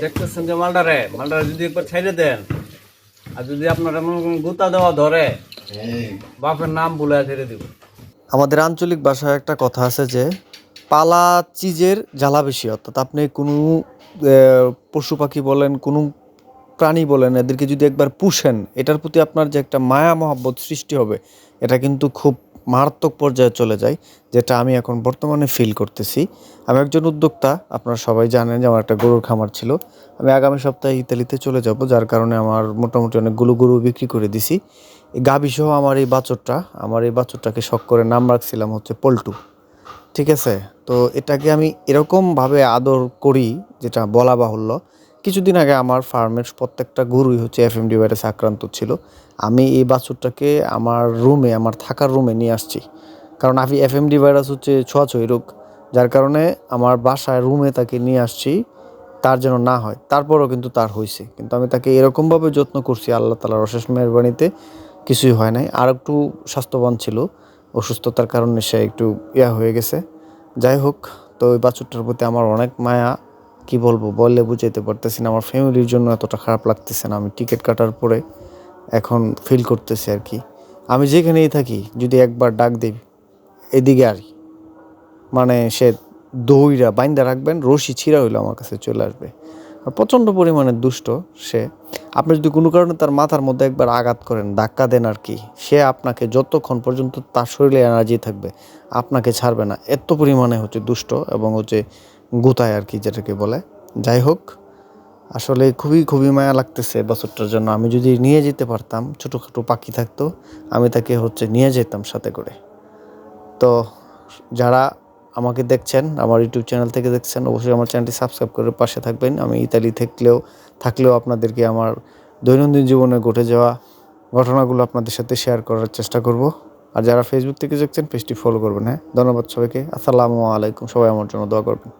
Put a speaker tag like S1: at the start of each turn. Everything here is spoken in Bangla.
S1: দেখতেছেন যে মালটারে মালটারে যদি একবার ছেড়ে দেন আর যদি আপনার এমন কোনো গুতা দেওয়া ধরে বাপের নাম বলে ছেড়ে দিব।
S2: আমাদের আঞ্চলিক ভাষায় একটা কথা আছে যে পালা চিজের জ্বালা বেশি অর্থাৎ আপনি কোনো পশু পাখি বলেন কোনো প্রাণী বলেন এদেরকে যদি একবার পুষেন এটার প্রতি আপনার যে একটা মায়া মহাব্বত সৃষ্টি হবে এটা কিন্তু খুব মারাত্মক পর্যায়ে চলে যায়, যেটা আমি এখন বর্তমানে ফিল করতেছি। আমি একজন উদ্যোক্তা, আপনারা সবাই জানেন যে আমার একটা গরুর খামার ছিল। আমি আগামী সপ্তাহে ইতালিতে চলে যাব, যার কারণে আমার মোটামুটি অনেকগুলো গরু বিক্রি করে দিছি। এই গাভী সহ আমার এই বাছরটা, আমার এই বাছরটাকে শখ করে নাম রাখছিলাম হচ্ছে পল্টু। ঠিক আছে? তো এটাকে আমি এরকমভাবে আদর করি, যেটা বলা বাহুল্য। কিছুদিন আগে আমার ফার্মের প্রত্যেকটা গরুই হচ্ছে এফএমডি ভাইরাসে আক্রান্ত ছিল। আমি এই বাছুরটাকে আমার রুমে, আমার থাকার রুমে নিয়ে আসছি। কারণ আমি এফএমডি ভাইরাস হচ্ছে ছোঁয়াছুঁই রোগ, যার কারণে আমার বাসায় রুমে তাকে নিয়ে আসছি, তার যেন না হয়। তারপরও কিন্তু তার হয়েছে কিন্তু আমি তাকে এরকমভাবে যত্ন করছি আল্লাহ তালার অশেষ মেহরবানিতে, কিছুই হয় নাই। আর একটু স্বাস্থ্যবান ছিল। অসুস্থতার কারণে সে একটু ইয়া হয়ে গেছে। যাই হোক, তো ওই বাছুরটার প্রতি আমার অনেক মায়া। কি বলব, বললে বুঝাইতে পারতেছি না, আমার ফ্যামিলির জন্য এতটা খারাপ লাগতেছে না। আমি টিকিট কাটার পরে এখন ফিল করতেছি আর কি। আমি যেখানেই থাকি, যদি একবার ডাক দিই, এদিকে আর মানে সে দইরা বাইন্দা রাখবেন, রশি ছিঁড়া হইল আমার কাছে চলে আসবে। আর প্রচণ্ড পরিমাণে দুষ্ট সে। আপনি যদি কোনো কারণে তার মাথার মধ্যে একবার আঘাত করেন, ধাক্কা দেন আর কি, সে আপনাকে যতক্ষণ পর্যন্ত তার শরীরে এনার্জি থাকবে, আপনাকে ছাড়বে না। এত পরিমাণে হচ্ছে দুষ্ট এবং হচ্ছে গুতায় আর কি যেটাকে বলে। যাই হোক, আসলে খুবই খুবই মায়া লাগতেছে বছরটার জন্য। আমি যদি নিয়ে যেতে পারতাম, ছোটোখাটো পাখি থাকতো, আমি তাকে হচ্ছে নিয়ে যেতাম সাথে করে। তো যারা আমাকে দেখছেন, আমার ইউটিউব চ্যানেল থেকে দেখছেন, অবশ্যই আমার চ্যানেলটি সাবস্ক্রাইব করে পাশে থাকবেন। আমি ইতালি থাকলেও থাকলেও আপনাদেরকে আমার দৈনন্দিন জীবনে ঘটে যাওয়া ঘটনাগুলো আপনাদের সাথে শেয়ার করার চেষ্টা করব। আর যারা ফেসবুক থেকে দেখছেন, পেজটি ফলো করবেন হ্যাঁ? ধন্যবাদ সবাইকে। আসসালামু আলাইকুম। সবাই আমার জন্য দোয়া করবেন।